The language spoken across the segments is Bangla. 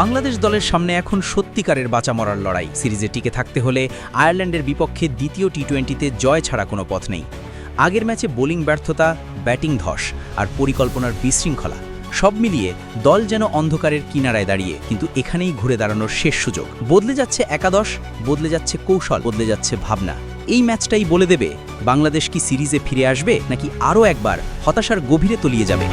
বাংলাদেশ দলের সামনে এখন সত্যিকারের বাঁচা মরার লড়াই। সিরিজে টিকে থাকতে হলে আয়ারল্যান্ডের বিপক্ষে দ্বিতীয় টি টোয়েন্টিতে জয় ছাড়া কোনো পথ নেই। আগের ম্যাচে বোলিং ব্যর্থতা, ব্যাটিং ধস আর পরিকল্পনার বিশৃঙ্খলা, সব মিলিয়ে দল যেন অন্ধকারের কিনারায় দাঁড়িয়ে, কিন্তু এখানেই ঘুরে দাঁড়ানোর শেষ সুযোগ। বদলে যাচ্ছে একাদশ, বদলে যাচ্ছে কৌশল, বদলে যাচ্ছে ভাবনা। এই ম্যাচটাই বলে দেবে, বাংলাদেশ কি সিরিজে ফিরে আসবে নাকি আরও একবার হতাশার গভীরে তলিয়ে যাবে?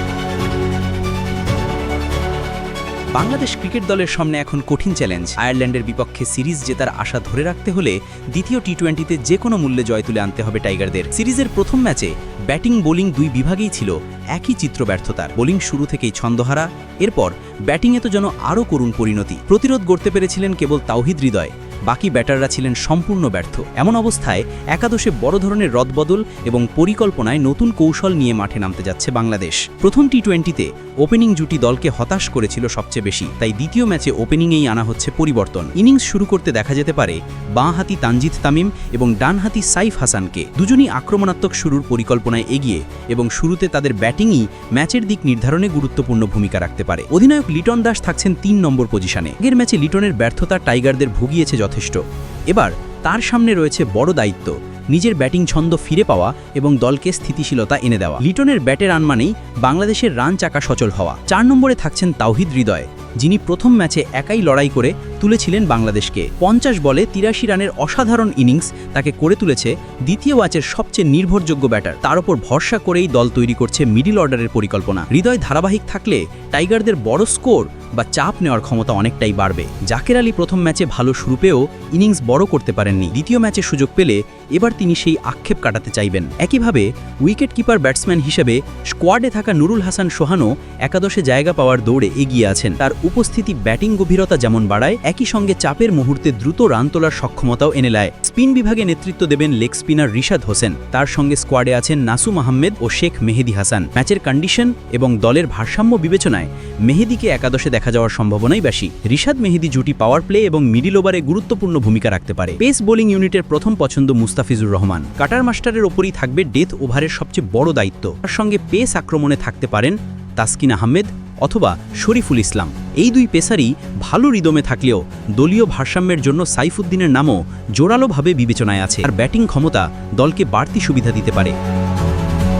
বাংলাদেশ ক্রিকেট দলের সামনে এখন কঠিন চ্যালেঞ্জ। আয়ারল্যান্ডের বিপক্ষে সিরিজ জেতার আশা ধরে রাখতে হলে দ্বিতীয় টি টোয়েন্টিতে যে কোনো মূল্যে জয় তুলে আনতে হবে টাইগারদের। সিরিজের প্রথম ম্যাচে ব্যাটিং বোলিং দুই বিভাগেই ছিল একই চিত্র ব্যর্থতার। বোলিং শুরু থেকেই ছন্দহারা, এরপর ব্যাটিংয়ে তো যেন আরও করুণ পরিণতি। প্রতিরোধ গড়তে পেরেছিলেন কেবল তাওহিদ হৃদয়, বাকি ব্যাটাররা ছিলেন সম্পূর্ণ ব্যর্থ। এমন অবস্থায় একাদশে বড় ধরনের রদবদল এবং পরিকল্পনায় নতুন কৌশল নিয়ে মাঠে নামতে যাচ্ছে বাংলাদেশ। প্রথম টি টোয়েন্টিতে ওপেনিং জুটি দলকে হতাশ করেছিল সবচেয়ে বেশি, তাই দ্বিতীয় ম্যাচে ওপেনিংয়েই আনা হচ্ছে পরিবর্তন। ইনিংস শুরু করতে দেখা যেতে পারে বাঁ হাতি তানজিদ তামিম এবং ডানহাতি সাইফ হাসানকে। দুজনই আক্রমণাত্মক শুরুর পরিকল্পনায় এগিয়ে এবং শুরুতে তাদের ব্যাটিংই ম্যাচের দিক নির্ধারণে গুরুত্বপূর্ণ ভূমিকা রাখতে পারে। অধিনায়ক লিটন দাস থাকছেন তিন নম্বর পজিশনে। আগের ম্যাচে লিটনের ব্যর্থতা টাইগারদের ভুগিয়েছে যথেষ্ট। এবার তার সামনে রয়েছে বড় দায়িত্ব। নিজের ব্যাটিং ছন্দ ফিরে পাওয়া এবং দলকে স্থিতিশীলতা এনে দেওয়া। লিটনের ব্যাটের রান মানেই বাংলাদেশের রান চাকা সচল হওয়া। চার নম্বরে থাকছেন তাওহিদ হৃদয়, যিনি প্রথম ম্যাচে একাই লড়াই করে তুলেছিলেন বাংলাদেশকে। পঞ্চাশ বলে তিরাশি রানের অসাধারণ ইনিংস তাকে করে তুলেছে দ্বিতীয় ওয়াচের সবচেয়ে নির্ভরযোগ্য ব্যাটার। তার ওপর ভরসা করেই দল তৈরি করছে মিডিল অর্ডারের পরিকল্পনা। হৃদয় ধারাবাহিক থাকলে টাইগারদের বড় স্কোর বা চাপ নেওয়ার ক্ষমতা অনেকটাই বাড়বে। জাকের আলী প্রথম ম্যাচে ভালো শুরু পেয়েও ইনিংস বড় করতে পারেননি। দ্বিতীয় ম্যাচে সুযোগ পেলে এবার তিনি সেই আক্ষেপ কাটাতে চাইবেন। একইভাবে উইকেট কিপার ব্যাটসম্যান হিসেবে স্কোয়াডে থাকা নুরুল হাসান সোহানও একাদশে জায়গা পাওয়ার দৌড়ে এগিয়ে আছেন। তার উপস্থিতি ব্যাটিং গভীরতা যেমন বাড়ায় একই সঙ্গে চাপের মুহূর্তে দ্রুত রান তোলার সক্ষমতাও এনে নেয়। স্পিন বিভাগে নেতৃত্ব দেবেন লেগ স্পিনার রিশাদ হোসেন। তার সঙ্গে স্কোয়াডে আছেন নাসুম আহমেদ ও শেখ মেহেদি হাসান। ম্যাচের কন্ডিশন এবং দলের ভারসাম্য বিবেচনায় মেহেদিকে একাদশে দেখা যাওয়ার সম্ভাবনাই বেশি। রিশাদ মেহেদি জুটি পাওয়ার প্লে এবং মিডিল ওভারে গুরুত্বপূর্ণ ভূমিকা রাখতে পারে। পেস বোলিং ইউনিটের প্রথম পছন্দ মুস্তাফিজুর রহমান। কাটার মাস্টারের ওপরই থাকবে ডেথ ওভারের সবচেয়ে বড় দায়িত্ব। তার সঙ্গে পেস আক্রমণে থাকতে পারেন তাসকিন আহমেদ অথবা শরীফুল ইসলাম। এই দুই পেসারই ভালো রিদমে থাকলেও দলীয় ভারসাম্যের জন্য সাইফুদ্দিনের নামও জোরালোভাবে বিবেচনায় আছে। আর ব্যাটিং ক্ষমতা দলকে বাড়তি সুবিধা দিতে পারে।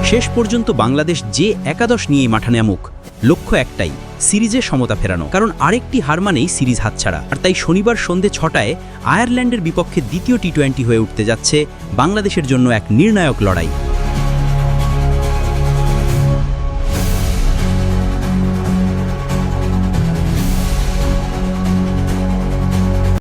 শেষ পর্যন্ত বাংলাদেশ যে একাদশ নিয়ে মাঠা নামুক, লক্ষ্য একটাই, সিরিজে সমতা ফেরানো। কারণ আরেকটি হার মানেই সিরিজ হাতছাড়া। আর তাই শনিবার সন্ধে ছটায় আয়ারল্যান্ডের বিপক্ষে দ্বিতীয় টি টোয়েন্টি হয়ে উঠতে যাচ্ছে বাংলাদেশের জন্য এক নির্ণায়ক লড়াই।